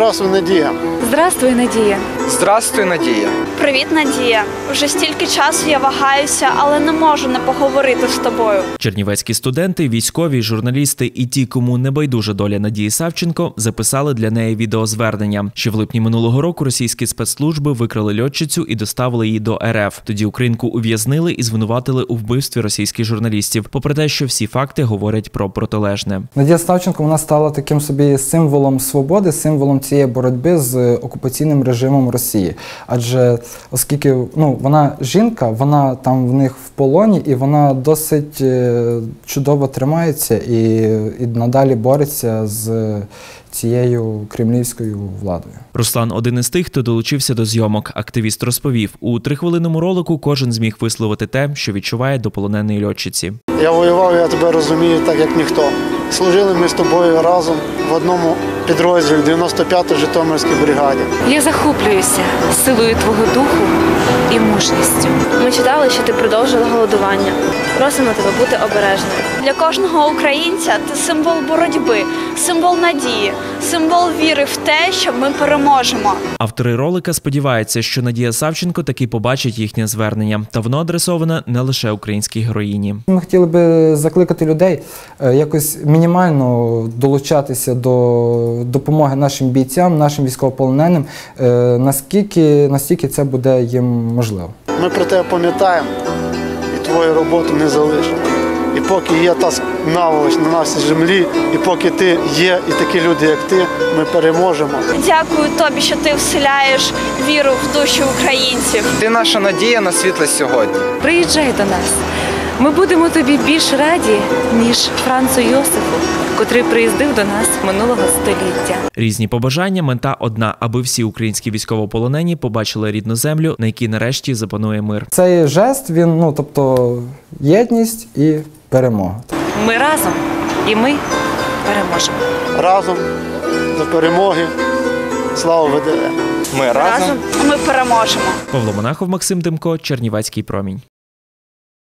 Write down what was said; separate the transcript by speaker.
Speaker 1: Здравствуй, Надія.
Speaker 2: Здравствуй, Надія.
Speaker 3: Здравствуй, Надія.
Speaker 4: Привіт, Надія. Уже стільки часу я вагаюся, але не можу не поговорити з тобою.
Speaker 5: Чернівецькі студенти, військові, журналісти і ті, кому не байдужа доля Надії Савченко, записали для неї відеозвернення. Ще в липні минулого року російські спецслужби викрали льотчицю і доставили її до РФ. Тоді українку ув'язнили і звинуватили у вбивстві російських журналістів, попри те, що всі факти говорять про протилежне.
Speaker 6: Надія Ставченко вона стала таким собі символом свободи, символом цієї боротьби з окупаційним режимом Росії. Адже оскільки ну, вона жінка, вона там в них в полоні, і вона досить е, чудово тримається і, і надалі бореться з цією кремлівською владою.
Speaker 5: Руслан один із тих, хто долучився до зйомок. Активіст розповів у трихвилинному ролику. Кожен зміг висловити те, що відчуває до полоненої льотчиці.
Speaker 1: Я воював, я тебе розумію, так як ніхто. Служили ми з тобою разом в одному підрозділі 95-й Житомирській бригаді.
Speaker 2: Я захоплююся силою твого духу і мужністю.
Speaker 7: Ми читали, що ти продовжила голодування. Просимо тебе бути обережною.
Speaker 4: Для кожного українця ти символ боротьби, символ надії, символ віри в те, що ми переможемо.
Speaker 5: Автори ролика сподіваються, що Надія Савченко таки побачить їхнє звернення, та воно адресоване не лише українській героїні.
Speaker 6: Ми хотіли би закликати людей е, якось мінімально долучатися до допомоги нашим бійцям, нашим військовополоненим, е, наскільки настільки це буде їм можливо.
Speaker 1: Ми про тебе пам'ятаємо і твою роботу не залишимо. І поки є та наволоч на нашій землі, і поки ти є, і такі люди, як ти, ми переможемо.
Speaker 4: Дякую тобі, що ти вселяєш віру в душі українців.
Speaker 3: Ти наша надія на світле сьогодні.
Speaker 2: Приїжджай до нас. Ми будемо тобі більш раді, ніж Францу Йосифу, котрий приїздив до нас минулого століття.
Speaker 5: Різні побажання, мета одна, аби всі українські військовополонені побачили рідну землю, на якій нарешті запанує мир.
Speaker 6: Цей жест він, ну тобто, єдність і перемога.
Speaker 2: Ми разом і ми переможемо.
Speaker 1: Разом до перемоги. Слава ВДР!
Speaker 3: Ми разом.
Speaker 4: Ми переможемо.
Speaker 5: Павло Монахов, Максим Демко, Чернівецький промінь.